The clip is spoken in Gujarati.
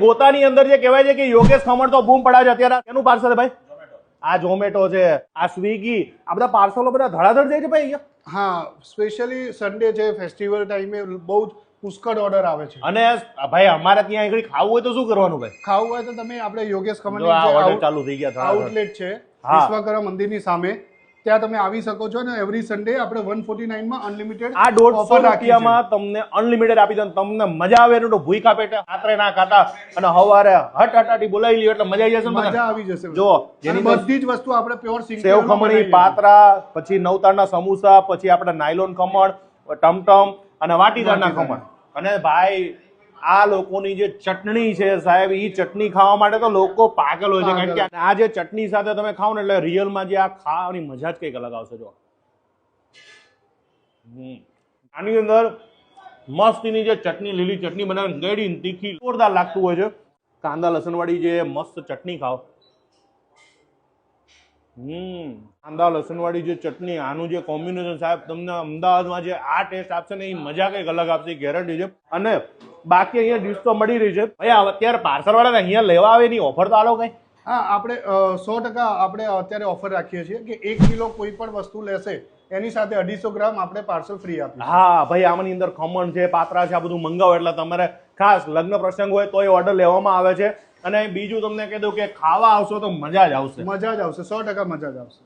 ગોતાની અંદર જે કહેવાય છે કે યોગેશ ખમણ તો બૂમ પડાવે છે અત્યારે. એનું પાર્સલ ભાઈ? આ ઝોમેટો છે આ સ્વિગી આ બધા પાર્સલો બધા ધડાધડ જાય છે ભાઈ હા સ્પેશિયલી સન્ડે છે ફેસ્ટિવલ ટાઈમે બહુ જ પુષ્કળ ઓર્ડર આવે છે. અને ભાઈ અમારે ત્યાં આગળ ખાવું હોય તો શું કરવાનું ભાઈ? ખાવું હોય તો તમે આપણે યોગેશ ખમણ ચાલુ થઈ ગયા. આઉટલેટ છે. વિશ્વકર્મા મંદિરની સામે. ત્યાં તમે આવી શકો છો અને એવરી સન્ડે આપણે વન ફોર્ટી નાઇનમાં અનલિમિટેડ આ દોઢસો રૂપિયામાં તમને અનલિમિટેડ આપી દઉં. તમને મજા આવે તો ભૂખા પેટે રાત્રે ના ખાતા. અને હવારે હટ હટાટી બોલાવી લ્યો એટલે મજા આવી જશે મજા આવી જશે. જો જેની બધી જ વસ્તુ આપણે પ્યોર સેવ ખમણી પાત્રા પછી નવતારના સમોસા પછી આપણે નાયલોન ખમણ ટમટમ અને વાટીદારના ખમણ. અને ભાઈ આ લોકોની જે ચટણી છે સાહેબ એ ચટણી ખાવા માટે તો લોકો પાગલ હોય છે. કારણ કે આ જે ચટણી સાથે તમે ખાઓ ને એટલે રિયલમાં જે આ ખાવાની મજા જ કંઈક અલગ આવશે, જો. આની અંદર મસ્તીની જે ચટણી, લીલી ચટણી બનાવીને ગળી તીખી, જોરદાર લાગતું હોય છે. કાંદા લસણવાળી જે મસ્ત ચટણી ખાઓ. હમ. કાંદા લસણવાળી જે ચટણી આનું જે કોમ્બિનેશન સાહેબ તમને અમદાવાદમાં જે આ ટેસ્ટ આપશે ને એ મજા કંઈક અલગ આપશે ગેરંટી છે. અને બાકી અહીંયા ડીશ તો મળી રહી છે. ભાઈ આ અત્યારે પાર્સલ વાળા અહીંયા લેવા આવે એની ઓફર તો આલો કઈ? હા આપણે સો ટકા આપણે અત્યારે ઓફર રાખીએ છીએ કે એક કિલો કોઈ પણ વસ્તુ લેશે એની સાથે અઢીસો ગ્રામ આપણે પાર્સલ ફ્રી આપીએ હા ભાઈ આમાંની અંદર ખમણ છે પાત્રા છે આ બધું મંગાવો એટલે તમારે ખાસ લગ્ન પ્રસંગ હોય તો એ ઓર્ડર લેવામાં આવે છે. અને બીજું તમને કહી દઉં કે ખાવા આવશો તો મજા જ આવશે. મજા જ આવશે. સો ટકા મજા જ આવશે.